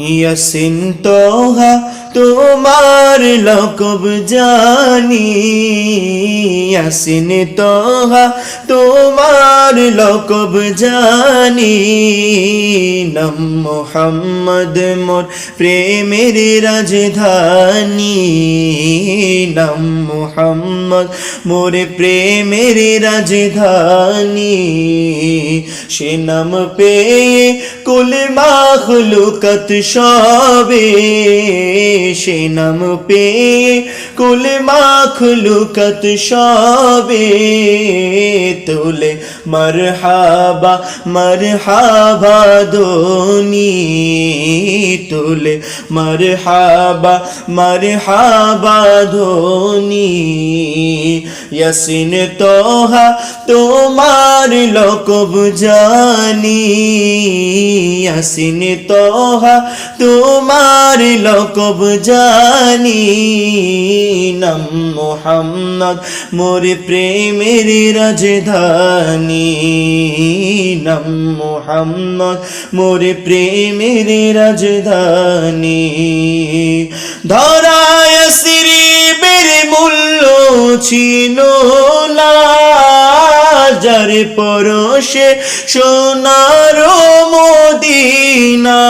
ইয়াসিন তোহা তোমার লকব জানি। ইয়াসিন তোহা তোমার লকব জানি। নাম মোহাম্মদ মোর প্রেমের রাজধানী। নাম মোহাম্মদ মোর প্রেমের রাজধানী। সে নাম পেয়ে কুল মাখলুকত সবে সে নাম পেয়ে কুল মাখলুকত সবে তুলে মরহাবা মরহাবা দোনি তুলে মরহাবা মরহাবা ধোনি। ইয়াসিন তোহা, তোমার লোকব জানি ইয়াসিন তোহা, তোমার লোকব জানি। নাম মোহাম্মদ, মোর প্রেমের রাজধানী। নাম মোহাম্মদ, মোর প্রেমের রাজধানী। ধরায় শ্রীবের মূল্য ছিল না। যার পরশে সোনার মদিনা।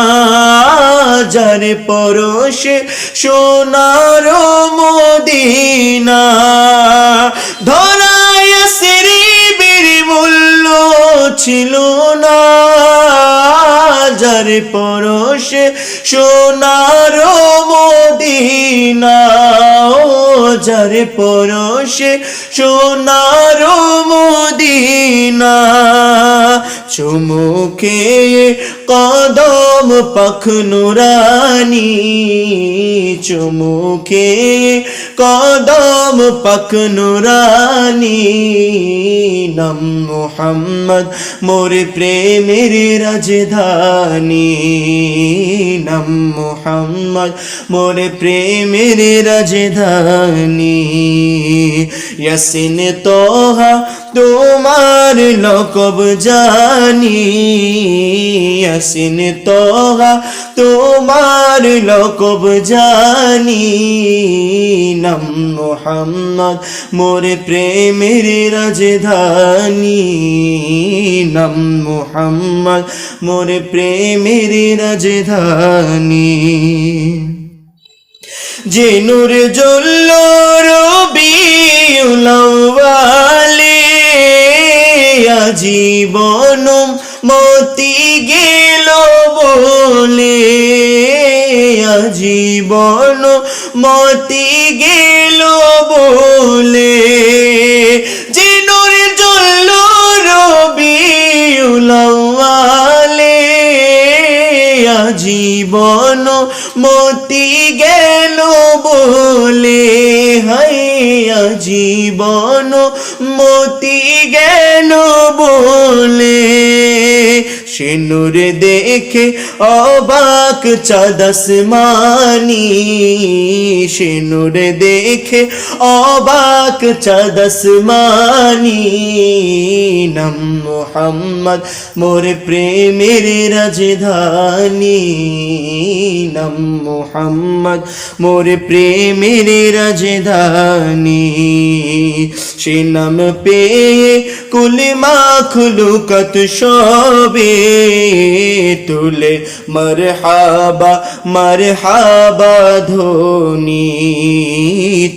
যার পরশে সোনার মদিনা। ধরায় শ্রীবের মূল্য ছিল না। যার পরশে সোনার মদিনা। যার পরশে সোনার মদিনা। চুমুকে কদম পাখ নুরানি। চুমুকে কদম পাক নুরানি। নাম মোহাম্মদ মোর প্রেমের রাজধানী। নাম মোহাম্মদ মোর প্রেমের রাজধানী। ইয়াসিন তোহা, তোমার লকব জানি। ইয়াসিন তোহা, তোমার লকব জানি। নাম মোহাম্মদ, মোর প্রেমের রাজধানী। নাম মোহাম্মদ, মোর প্রেমের রাজধানী। যে নূর জ্বলল রবিউলাওয়ালে আজীবন মতি গেল বলে, আজীবন মতি গেল বলে। যে নূর জ্বলল রবিউলাওয়ালে আজীবন মতি গেল বলে হাইয়া জীবন মতি জ্ঞান বলে। সে নূর দেখে অবাক চাদস মানি। সে নূর দেখে অবাক চাদস মানি। নাম মোহাম্মদ, মোর প্রেমের রাজধানী। নাম মোহাম্মদ, মোর প্রেমের রাজধানী। সে নাম পেয়ে কুল মাখলুকত সবে। তুলে মরহাবা মরহাবা ধোনি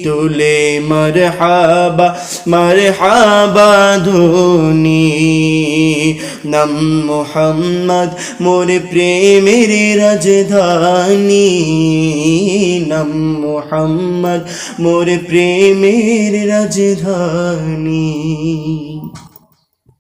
তুলে মরহাবা মরহাবা ধোনি। নাম মোহাম্মদ, মোর প্রেমের রাজধানী। নাম মোহাম্মদ, মোর প্রেমের রাজধানী।